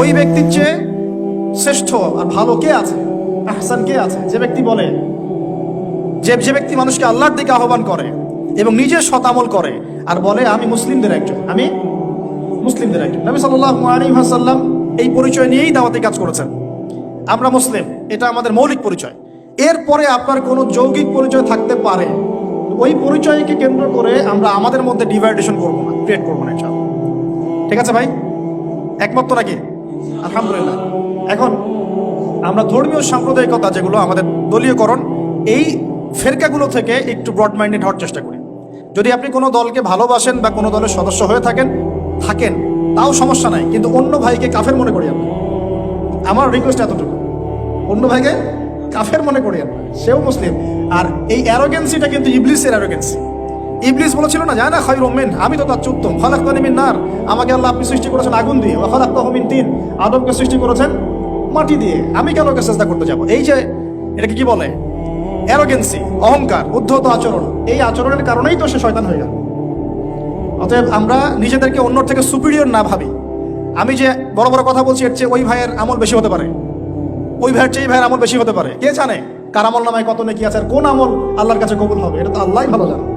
ওই ব্যক্তির চেয়ে শ্রেষ্ঠ আর ভালো কে আছে? আহসান কে আছে? যে ব্যক্তি বলে, যে যে ব্যক্তি মানুষকে আল্লাহর দিকে আহ্বান করে এবং নিজে শতামল করে আর বলে, আমি মুসলিমদের একজন। আমি মুসলিমদের একজন। নবী সাল্লাল্লাহু আলাইহি ওয়াসাল্লাম এই পরিচয় নিয়েই দাওয়াতে কাজ করেছেন। আমরা মুসলিম, এটা আমাদের মৌলিক পরিচয়। এরপরে আপনার কোনো যৌগিক পরিচয় থাকতে পারে। ওই পরিচয়কে কেন্দ্র করে আমরা আমাদের মধ্যে ডিভাইডেশন করব না, ক্রিয়েট করব না ঠিক আছে ভাই? একমত নাকি? আলহামদুলিল্লাহ। এখন আমরা ধর্মীয় সাম্প্রদায়িকতা যেগুলো, আমাদের দলীয়করণ, এই ফেরকাগুলো থেকে একটু ব্রড মাইন্ডেড হওয়ার চেষ্টা করি। যদি আপনি কোনো দলকে ভালোবাসেন বা কোনো দলের সদস্য হয়ে থাকেন থাকেন, তাও সমস্যা নাই, কিন্তু অন্য ভাইকে কাফের মনে করি আপনি আমার রিকোয়েস্ট এতটুকু। অন্য ভাইকে কাফের মনে করি আমরা সেও মুসলিম। আর এই অ্যারোগেন্সিটা কিন্তু ইবলিসের অ্যারোগেন্সি ইবলিস বলেছিল না, জানা খাই রোমেন আমি তো তার চুত্তম ফলাক মিন নার। আমাকে আল্লাহ আপনি সৃষ্টি করেছেন আগুন দিয়ে। ফলাক মিন তিন। আদমকে সৃষ্টি করেছেন মাটি দিয়ে। আমি কেন ওকে চেষ্টা করতে যাব? এই যে, এটাকে কি বলে? অ্যারোগেন্সি অহংকার, উদ্ধত আচরণ। এই আচরণের কারণেই তো সে শয়তান হয়ে গেল। অতএব আমরা নিজেদেরকে অন্যর থেকে সুপিরিয়র না ভাবি। আমি যে বড় বড় কথা বলছি, এর চেয়ে ওই ভাইয়ের আমল বেশি হতে পারে। ওই ভাইয়ের চেয়ে এই ভাইয়ের আমল বেশি হতে পারে। কে জানে কার আমল নামায় কত নেকি আছে আর কোন আমল আল্লাহর কাছে কবুল হবে? এটা তো আল্লাহই ভালো জানে।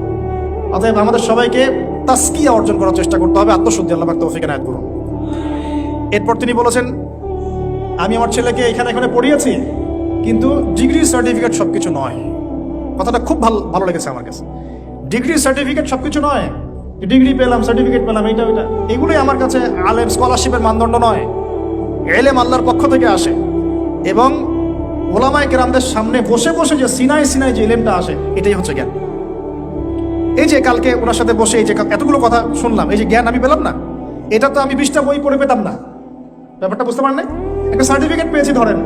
অতএব আমাদের সবাইকে তাস্কিয়া অর্জন করার চেষ্টা করতে হবে। আত্মশুদ্ধি আল্লাহ তৌফিক এনায়েত করুন। এরপর তিনি বলেছেন, আমি আমার ছেলেকে এখানে এখানে পড়িয়েছি, কিন্তু ডিগ্রি সার্টিফিকেট সব কিছু নয়। কথাটা খুব ভালো ভালো লেগেছে আমার কাছে। ডিগ্রি সার্টিফিকেট সব কিছু নয়, ডিগ্রি পেলাম, সার্টিফিকেট পেলাম, এইটা, ওইটা। এগুলোই আমার কাছে আলেম স্কলারশিপের মানদণ্ড নয়। এলেম আল্লাহর পক্ষ থেকে আসে এবং ওলামায় কেরামদের সামনে বসে বসে যে সিনাই সিনাই যে এলেমটা আসে, এটাই হচ্ছে জ্ঞান। এই যে কালকে ওনার সাথে বসে এই যে এতগুলো কথা শুনলাম, এই যে জ্ঞান আমি পেলাম না, এটা তো আমি বিশটা বই পড়ে পেতাম না। ব্যাপারটা বুঝতে পারেন একটা সার্টিফিকেট পেয়েছি ধরেন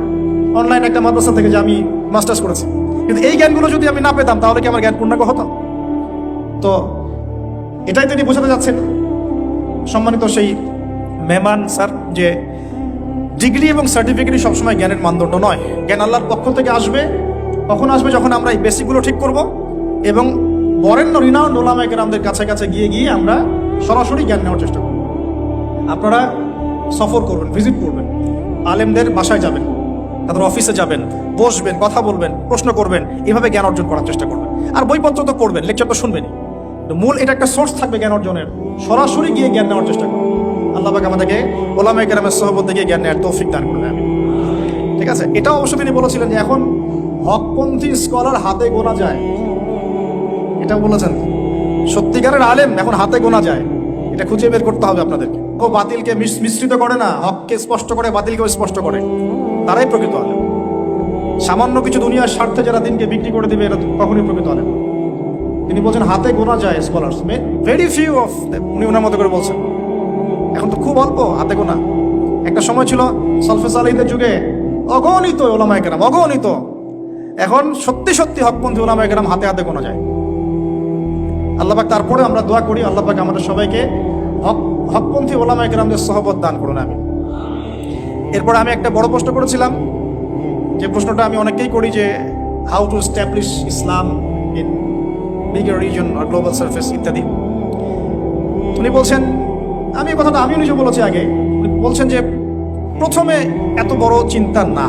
অনলাইন একটা মাদ্রাসা থেকে যে আমি মাস্টার্স করেছি। কিন্তু এই জ্ঞানগুলো যদি আমি না পেতাম, তাহলে কি আমার জ্ঞান পূর্ণাঙ্গ হতো? তো এটাই তিনি বোঝাতে যাচ্ছেন। সম্মানিত সেই মেহমান স্যার, যে ডিগ্রি এবং সার্টিফিকেটই সবসময় জ্ঞানের মানদণ্ড নয়। জ্ঞান আল্লাহর পক্ষ থেকে আসবে, কখন আসবে, যখন আমরা এই বেসিকগুলো ঠিক করব, এবং বরেণ্য রিনাউন্ড ওলামায়কের আমাদের কাছে কাছে গিয়ে গিয়ে আমরা সরাসরি জ্ঞান নেওয়ার চেষ্টা করব। আপনারা সফর করবেন, ভিজিট করবেন। আলেমদের বাসায় যাবেন, তাদের অফিসে যাবেন, বসবেন, কথা বলবেন, প্রশ্ন করবেন, এভাবে জ্ঞান অর্জন করার চেষ্টা করবেন। আর বইপত্র তো পড়বেন লেকচার তো শুনবেনই। মূল এটা একটা সোর্স থাকবে জ্ঞান অর্জনের। সরাসরি গিয়ে জ্ঞান নেওয়ার চেষ্টা করুন আল্লাহ আমাদেরকে ওলামাই কেরামের সহবত থেকে জ্ঞান নেওয়ার তৌফিক দান করবেন আমি ঠিক আছে? এটাও অবশ্য তিনি বলেছিলেন যে এখন হকপন্থী স্কলার হাতে গোনা যায়। এটাও বলেছেন। সত্যিকারের আলেম এখন হাতে গোনা যায়। এটা খুঁজে বের করতে হবে আপনাদেরকে। ও বাতিলকে মিশ্রিত করে না, হককে স্পষ্ট করে, বাতিলকেও স্পষ্ট করে। তারাই প্রকৃত আলেম। সামান্য কিছু দুনিয়ার স্বার্থে যারা দিনকে বিক্রি করে দিবে, এরা কখনই প্রকৃত আলেম তিনি বলছেন, হাতে গোনা যায় স্কলার্স ভেরি ফিউ অফ উনি ওনার মতো করে বলছেন। এখন তো খুব অল্প হাতে গোনা। একটা সময় ছিল সলফেস আলীদের যুগে অগণিত ওলামায় কেরাম, অগণিত। এখন সত্যি সত্যি হকপন্থী ওলামায় কেরাম হাতে হাতে গোনা যায়। আল্লাহবাক তারপরে আমরা দোয়া করি আল্লাহবাক আমাদের সবাইকে হক, হকপন্থী ওলামায় কেরামদের সহবত দান করুন আমি এরপর আমি একটা বড় প্রশ্ন করেছিলাম, যে প্রশ্নটা আমি অনেককেই করি যে how to establish Islam in bigger region R global surface ইত্যাদি। উনি বলছেন, আমি এই কথাটা আমিও নিজে বলেছি আগে বলছেন যে, প্রথমে এত বড় চিন্তা না।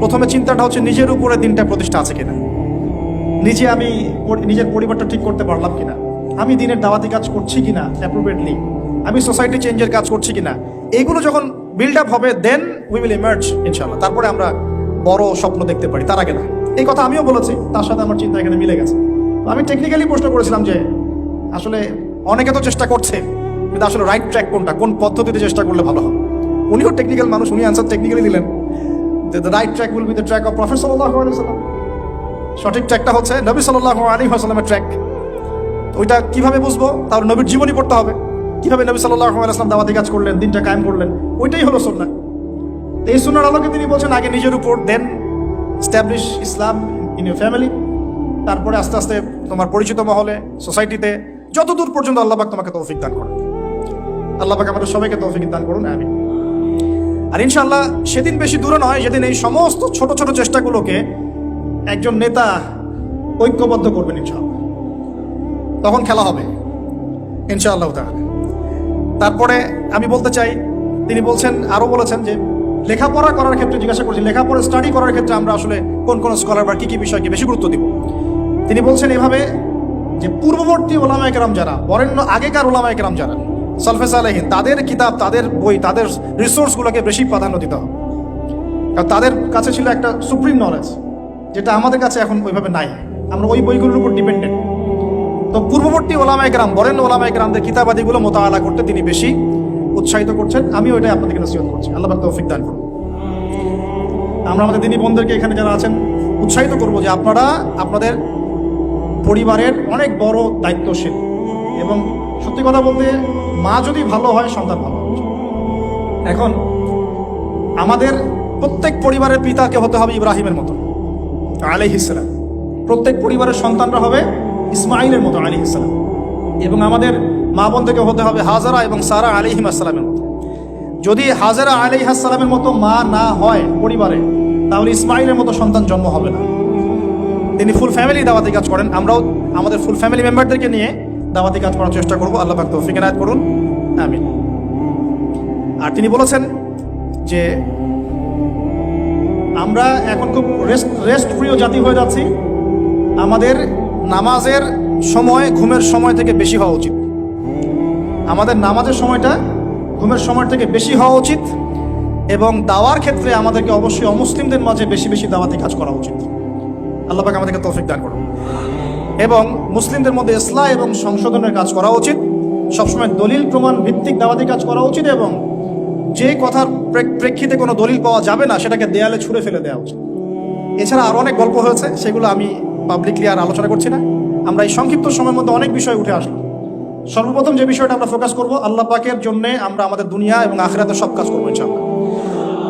প্রথমে চিন্তাটা হচ্ছে নিজের উপরে দিনটা প্রতিষ্ঠা আছে কিনা। নিজে আমি নিজের পরিবারটা ঠিক করতে পারলাম কিনা? আমি দিনের দাওয়াতি কাজ করছি কিনা অ্যাপ্রোপ্রিয়েটলি আমি সোসাইটি চেঞ্জের কাজ করছি কিনা? এইগুলো যখন বিল্ড আপ হবে দেন উই উইল ইমার্জ ইনশাল্লাহ তারপরে আমরা বড় স্বপ্ন দেখতে পারি, তার আগে না। এই কথা আমিও বলেছি, তার সাথে আমার চিন্তা এখানে মিলে গেছে। আমি টেকনিক্যালি প্রশ্ন করেছিলাম যে, আসলে অনেকে তো চেষ্টা করছে, কিন্তু আসলে রাইট ট্র্যাক কোনটা? কোন পদ্ধতিতে চেষ্টা করলে ভালো হবে? উনিও টেকনিক্যাল মানুষ, উনি অ্যান্সার টেকনিক্যালি দিলেন the right track will be the track of professor সাল্লাম সঠিক ট্র্যাকটা হচ্ছে নবী সাল্লাহ আলী হাসলামের ট্র্যাক ওইটা কীভাবে বুঝব? তার নবীর জীবনী পড়তে হবে। কীভাবে নবী সাল্লাহ আলাইসলাম দাওয়াতি কাজ করলেন, দিনটা কায়েম করলেন, ওইটাই হলো সুন্না এই সুন্নার আলোকে তিনি বলছেন, আগে নিজের উপর then establish Islam in your family তারপরে আস্তে আস্তে তোমার পরিচিত মহলে সোসাইটিতে যতদূর পর্যন্ত আল্লাহবাক তোমাকে তৌফিক দান করেন। আল্লাহবাক আমাদের সবাইকে তৌফিক দান করুন আমি আর ইনশাল্লাহ সেদিন বেশি দূরে নয়, যেদিন এই সমস্ত ছোট ছোট চেষ্টাগুলোকে একজন নেতা ঐক্যবদ্ধ করবেন ইনশাআল্লাহ। তখন খেলা হবে, ইনশাআল্লাহ তাহলে তারপরে আমি বলতে চাই, তিনি বলছেন, আরও বলেছেন যে, লেখাপড়া করার ক্ষেত্রে জিজ্ঞাসা করছি, লেখাপড়া স্টাডি করার ক্ষেত্রে আমরা আসলে কোন কোন স্কলার বা কী কী বিষয়কে বেশি গুরুত্ব দিব? তিনি বলছেন এভাবে যে, পূর্ববর্তী ওলামা একরাম যারা, বরেণ্য আগেকার ওলামা একরাম যারা, সালফেস আলহিন তাদের কিতাব, তাদের বই, তাদের রিসোর্সগুলোকে বেশি প্রাধান্য দিতে হবে। কারণ তাদের কাছে ছিল একটা সুপ্রিম নলেজ যেটা আমাদের কাছে এখন ওইভাবে নাই। আমরা ওই বইগুলোর উপর ডিপেন্ডেন্ট তো পূর্ববর্তী ওলামা একরাম বরেণ্য ওলামা গ্রামদের কিতাবাদিগুলো মোতাবেলা করতে তিনি বেশি উৎসাহিত করছেন। আমি ওইটাই আপনাদেরকে নসিহত করছি। আল্লাহ তৌফিক দান করুন। আমরা আমাদের দিনী বোনদেরকে এখানে যারা আছেন, উৎসাহিত করব যে আপনারা আপনাদের পরিবারের অনেক বড় দায়িত্বশীল। এবং সত্যি কথা বলতে, মা যদি ভালো হয়, সন্তান ভালো এখন আমাদের প্রত্যেক পরিবারের পিতাকে হতে হবে ইব্রাহিমের মতো আলাইহ ইসলাম প্রত্যেক পরিবারের সন্তানরা হবে ইসমাইলের মতো আলী ইসলাম এবং আমাদের মা বোন থেকে হতে হবে হাজারা এবং সারা আলিহিম আসসালামের মতো। যদি হাজারা আলিহ আসসালামের মতো মা না হয় পরিবারে, তাহলে ইসমাইলের মতো সন্তান জন্ম হবে না। তিনি ফুল ফ্যামিলি দাওয়াতি কাজ করেন। আমরাও আমাদের ফুল ফ্যামিলি মেম্বারদেরকে নিয়ে দাওয়াতি কাজ করার চেষ্টা করব। আল্লাহ পাক তৌফিক করুন। আমিন। আর তিনি বলেছেন যে আমরা এখন খুব রেস্ট রেস্ট প্রিয় জাতি হয়ে যাচ্ছি। আমাদের নামাজের সময় ঘুমের সময় থেকে বেশি হওয়া উচিত। আমাদের নামাজের সময়টা ঘুমের সময় থেকে বেশি হওয়া উচিত এবং দাওয়ার ক্ষেত্রে আমাদেরকে অবশ্যই অমুসলিমদের মাঝে বেশি বেশি দাওয়াতি কাজ করা উচিত। আল্লাহ পাক আমাদেরকে তৌফিক দান করুন। এবং মুসলিমদের মধ্যে ইসলাম এবং সংশোধনের কাজ করা উচিত। সবসময় দলিল প্রমাণ ভিত্তিক দাওয়াতি কাজ করা উচিত এবং যে কথার প্রেক্ষিতে কোনো দলিল পাওয়া যাবে না, সেটাকে দেয়ালে ছুঁড়ে ফেলে দেওয়া উচিত। এছাড়া আরও অনেক গল্প হয়েছে, সেগুলো আমি পাবলিকলি আর আলোচনা করছি না। আমরা এই সংক্ষিপ্ত সময়ের মধ্যে অনেক বিষয় উঠে আসলো। সর্বপ্রথম যে বিষয়টা আমরা ফোকাস করব, আল্লাহ পাকের জন্য আমরা আমাদের দুনিয়া এবং আখেরাতে সব কাজ করব ইনশাআল্লাহ।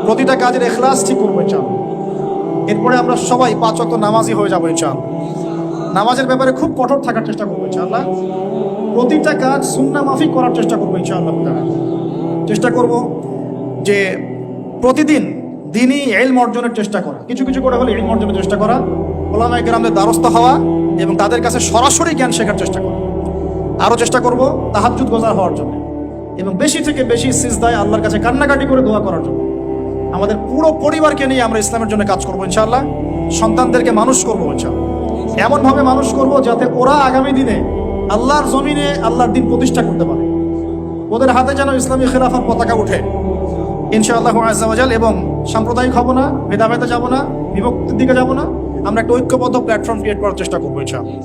প্রতিটা কাজের এখলাস ঠিক করব ইনশাআল্লাহ। এরপরে আমরা সবাই পাঁচ অক্ট নামাজি হয়ে যাব ইনশাআল্লাহ। নামাজের ব্যাপারে খুব কঠোর থাকার চেষ্টা করব ইনশাআল্লাহ। প্রতিটা কাজ সুন্না মাফিক করার চেষ্টা করব ইনশাআল্লাহ। চেষ্টা করব যে প্রতিদিন দিনই এলম অর্জনের চেষ্টা করা। কিছু কিছু করে হলে এলম অর্জনের চেষ্টা করা, ওলামায় গ্রামদের দ্বারস্থ হওয়া এবং তাদের কাছে সরাসরি জ্ঞান শেখার চেষ্টা করা। আরও চেষ্টা করব তাহাজুদ গোজার হওয়ার জন্য এবং বেশি থেকে বেশি সিজদায় আল্লাহর কাছে কান্নাকাটি করে দোয়া করার জন্য। আমাদের পুরো পরিবারকে নিয়ে আমরা ইসলামের জন্য কাজ করব ইনশাআল্লাহ, সন্তানদেরকে মানুষ করব ইনশাআল্লাহ। এমনভাবে মানুষ করব যাতে ওরা আগামী দিনে আল্লাহর জমিনে আল্লাহর দিন প্রতিষ্ঠা করতে পারে। ওদের হাতে যেন ইসলামী খেলাফার পতাকা উঠে। ইনশাআল্লাহ আজাল এবং সাম্প্রদায়িক হব না, ভেদাভেদে যাব না, বিভক্তির দিকে যাব না, আমরা একটা ঐক্যবদ্ধ প্ল্যাটফর্ম ক্রিয়েট করার চেষ্টা করব ইনশাআল্লাহ।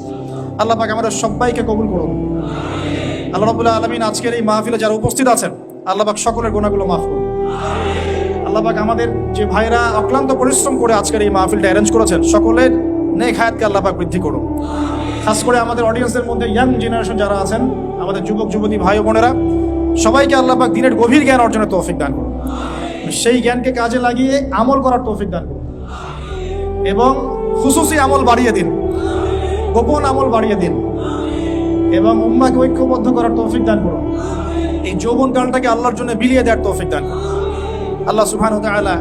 আল্লাহ পাক আমাদের সবাইকে কবুল করুন। আল্লাহ রবুল্লাহ আলমিন আজকের এই মাহফিলে যারা উপস্থিত আছেন, আল্লাহ পাক সকলের গোনাগুলো মাফ করুন। আল্লাহ পাক আমাদের যে ভাইরা অক্লান্ত পরিশ্রম করে আজকের এই মাহফিলটা অ্যারেঞ্জ করেছেন, সকলের নেক হায়াতকে আল্লাহ পাক বৃদ্ধি করুন। খাস করে আমাদের অডিয়েন্সের মধ্যে ইয়াং জেনারেশন যারা আছেন, আমাদের যুবক, যুবতী ভাই বোনেরা সবাইকে আল্লাহ পাক দিনের গভীর জ্ঞান অর্জনের তৌফিক দান করুন। সেই জ্ঞানকে কাজে লাগিয়ে আমল করার তৌফিক দান করুন। এবং খুশুসি আমল বাড়িয়ে দিন। গোপন আমল বাড়িয়ে দিন। এবং উম্মাকে ঐক্যবদ্ধ করার তৌফিক দান করুন। এই যৌবন কালটাকে আল্লাহর জন্য বিলিয়ে দেওয়ার তৌফিক দান করুন। আল্লাহ সুবহান তাআলা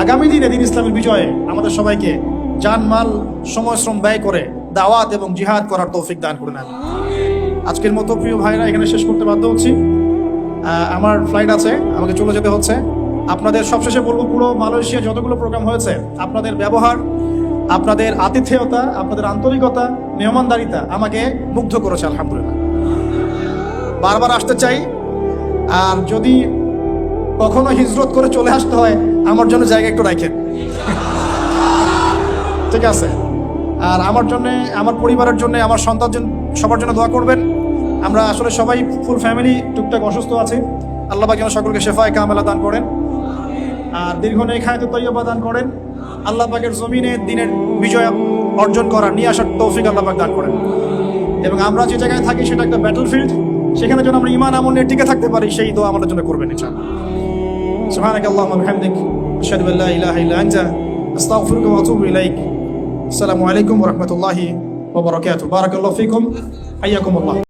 আগামী দিনে দিন ইসলামের বিজয়ে আমাদের সবাইকে জান, মাল সময় শ্রম ব্যয় করে দাওয়াত এবং জিহাদ করার তৌফিক দান করে নেন আজকের মতো প্রিয় ভাইরা এখানে শেষ করতে বাধ্য হচ্ছি। আমার ফ্লাইট আছে, আমাকে চলে যেতে হচ্ছে। আপনাদের সবশেষে বলব, পুরো মালয়েশিয়া যতগুলো প্রোগ্রাম হয়েছে, আপনাদের ব্যবহার, আপনাদের আতিথেয়তা, আপনাদের আন্তরিকতা, মেহমানদারিতা আমাকে মুগ্ধ করেছে, আলহামদুলিল্লাহ। বারবার আসতে চাই, আর যদি কখনো হিজরত করে চলে আসতে হয়, আমার জন্য জায়গা একটু রাখেন। ঠিক আছে? আর আমার জন্য, আমার পরিবারের জন্য, আমার সন্তান সবার জন্য দোয়া করবেন। আমরা আসলে সবাই ফুল ফ্যামিলি টুকটাক অসুস্থ আছি আল্লাহ পাক যেন সকলকে শেফায় কামেলা দান করেন আর দীর্ঘ নেই খায়তে তৈয়বা দান করেন আল্লাহ পাকের জমিনে দিনের বিজয় অর্জন করার নিয়ে আসার তৌফিক আল্লাহ পাক দান করেন এবং আমরা যে জায়গায় থাকি সেটা একটা ব্যাটল ফিল্ড সেখানে যেন আমরা ইমান আমল নিয়ে টিকে থাকতে পারি সেই দোয়া আমাদের জন্য করবেন ইনশাআল্লাহ سبحانك اللهم وبحمدك أشهد أن لا إله إلا أنت أستغفرك وأتوب إليك السلام عليكم ورحمة الله وبركاته بارك الله فيكم حياكم الله